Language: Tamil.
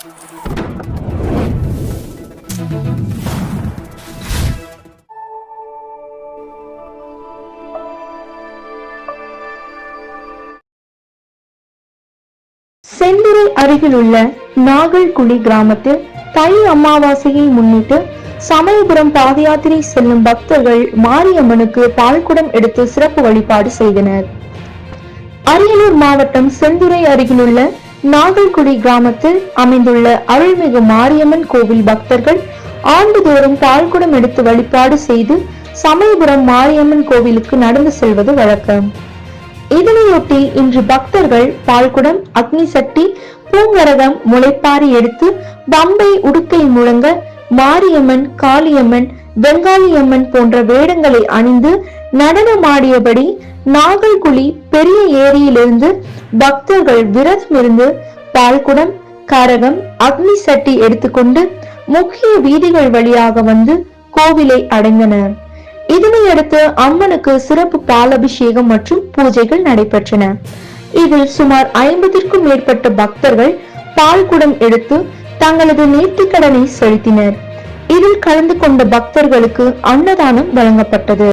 செந்துறை அருகிலுள்ள நாகல்குடி கிராமத்தில் தை அமாவாசையை முன்னிட்டு சமயபுரம் பாதயாத்திரை செல்லும் பக்தர்கள் மாரியம்மனுக்கு பால்குடம் எடுத்து சிறப்பு வழிபாடு செய்தனர். அரியலூர் மாவட்டம் செந்துறை அருகிலுள்ள நாகல்குடி கிராமத்தில் அமைந்துள்ள அருள்மிகு மாரியம்மன் கோவில் பக்தர்கள் ஆண்டுதோறும் பால்குடம் எடுத்து வழிபாடு செய்து சமயபுரம் மாரியம்மன் கோவிலுக்கு நடந்து செல்வது வழக்கம். இதனையொட்டி இன்று பக்தர்கள் பால்குடம் அக்னி சட்டி பூங்கரகம் முளைப்பாரி எடுத்து பம்பை உடுக்கை முழங்க மாரியம்மன் காளியம்மன் வெங்காளியம்மன் போன்ற வேடங்களை அணிந்து நடனமாடியபடி நாகல்குழி பெரிய ஏரியிலிருந்து பக்தர்கள் விரதம் இருந்து பால்குடம் கரகம் அக்னி சட்டி எடுத்துக்கொண்டு முக்கிய வீதிகள் வழியாக வந்து கோவிலை அடைந்தனர். இதனையடுத்து அம்மனுக்கு சிறப்பு பாலபிஷேகம் மற்றும் பூஜைகள் நடைபெற்றன. இதில் சுமார் ஐம்பதிற்கும் மேற்பட்ட பக்தர்கள் பால்குடம் எடுத்து தங்களது நேர்த்திக்கடனை செலுத்தினர். இதில் கலந்து கொண்ட பக்தர்களுக்கு அன்னதானம் வழங்கப்பட்டது.